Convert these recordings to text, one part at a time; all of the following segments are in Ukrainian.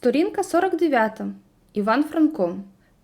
Сторінка 49. Іван Франко.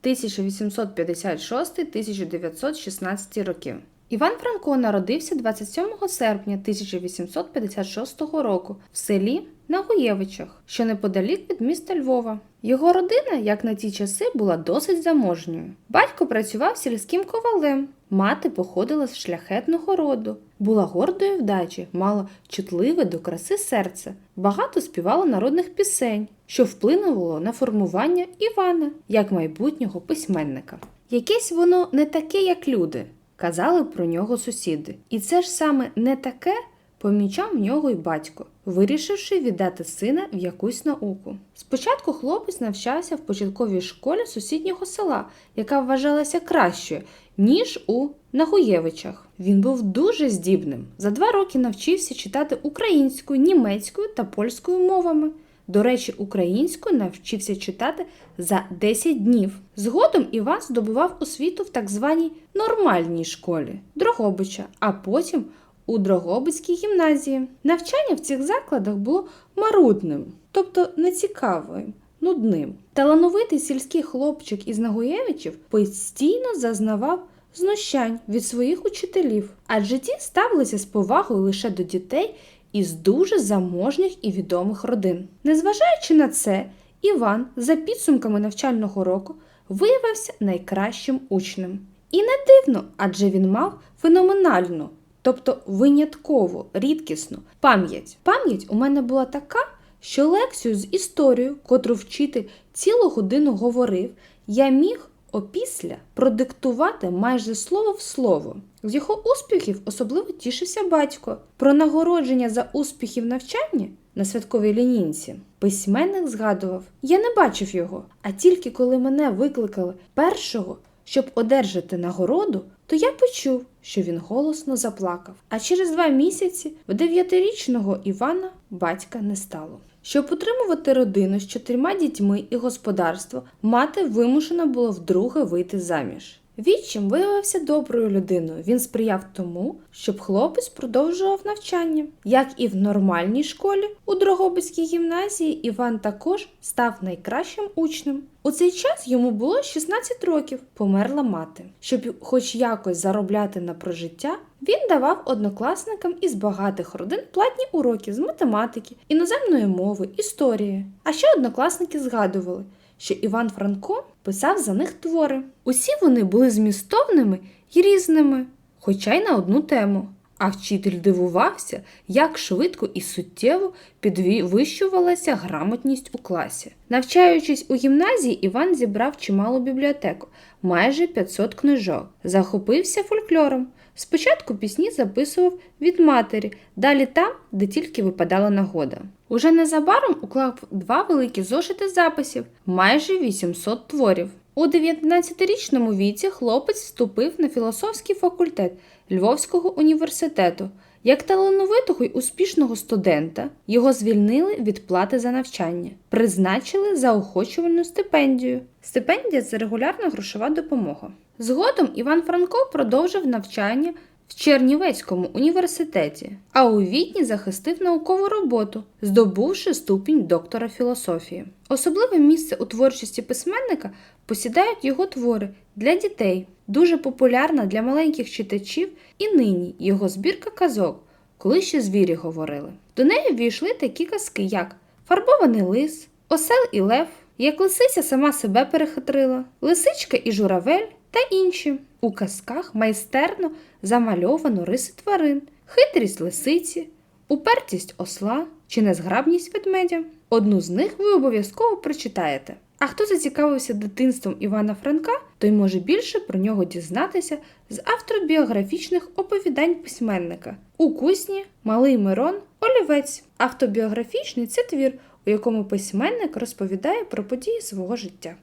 1856-1916 років. Іван Франко народився 27 серпня 1856 року в селі Нагуєвичах, що неподалік від міста Львова. Його родина, як на ті часи, була досить заможньою. Батько працював сільським ковалем, мати походила з шляхетного роду, була гордою вдачі, мала чутливе до краси серце, багато співала народних пісень, що вплинуло на формування Івана як майбутнього письменника. Якесь воно не таке, як люди, казали про нього сусіди. І це ж саме не таке помічав в нього й батько, вирішивши віддати сина в якусь науку. Спочатку хлопець навчався в початковій школі сусіднього села, яка вважалася кращою, ніж у Нагуєвичах. Він був дуже здібним. За два роки навчився читати українською, німецькою та польською мовами. До речі, українською навчився читати за 10 днів. Згодом Іван здобував освіту в так званій нормальній школі Дрогобича, а потім у Дрогобицькій гімназії. Навчання в цих закладах було марудним, тобто нецікавим, нудним. Талановитий сільський хлопчик із Нагуєвичів постійно зазнавав знущань від своїх учителів, адже ті ставилися з повагою лише до дітей із дуже заможних і відомих родин. Незважаючи на це, Іван за підсумками навчального року виявився найкращим учнем. І не дивно, адже він мав феноменальну, тобто винятково рідкісну пам'ять. Пам'ять у мене була така, що лекцію з історією, котру вчитель цілу годину говорив, я міг опісля продиктувати майже слово в слово. З його успіхів особливо тішився батько. Про нагородження за успіхи в навчанні на святковій лінійці письменник згадував: Я не бачив його, а тільки коли мене викликали першого, щоб одержати нагороду, то я почув, що він голосно заплакав. А через два місяці в дев'ятирічного Івана батька не стало. Щоб утримувати родину з чотирма дітьми і господарство, мати вимушена була вдруге вийти заміж. Відчим виявився доброю людиною. Він сприяв тому, щоб хлопець продовжував навчання. Як і в нормальній школі, у Дрогобицькій гімназії Іван також став найкращим учнем. У цей час йому було 16 років, померла мати. Щоб хоч якось заробляти на прожиття, він давав однокласникам із багатих родин платні уроки з математики, іноземної мови, історії. А ще однокласники згадували, що Іван Франко писав за них твори. Усі вони були змістовними і різними, хоча й на одну тему. А вчитель дивувався, як швидко і суттєво підвищувалася грамотність у класі. Навчаючись у гімназії, Іван зібрав чималу бібліотеку, майже 500 книжок, захопився фольклором. Спочатку пісні записував від матері, далі там, де тільки випадала нагода. Уже незабаром уклав два великі зошити записів, майже 800 творів. У 19-річному віці хлопець вступив на філософський факультет Львовського університету. Як талановитого й успішного студента його звільнили від плати за навчання, призначили заохочувальну стипендію. Стипендія це регулярна грошова допомога. Згодом Іван Франко продовжив навчання в Чернівецькому університеті, а у Відні захистив наукову роботу, здобувши ступінь доктора філософії. Особливе місце у творчості письменника посідають його твори для дітей, дуже популярна для маленьких читачів і нині його збірка казок, коли ще звірі говорили. До неї ввійшли такі казки, як Фарбований лис, Осел і Лев, як лисиця сама себе перехитрила, Лисичка і журавель та інші. У казках майстерно замальовано риси тварин, хитрість лисиці, упертість осла чи незграбність ведмедя. Одну з них ви обов'язково прочитаєте. А хто зацікавився дитинством Івана Франка, той може більше про нього дізнатися з автобіографічних оповідань письменника у кузні Малий Мирон, Олівець. Автобіографічний це твір, у якому письменник розповідає про події свого життя.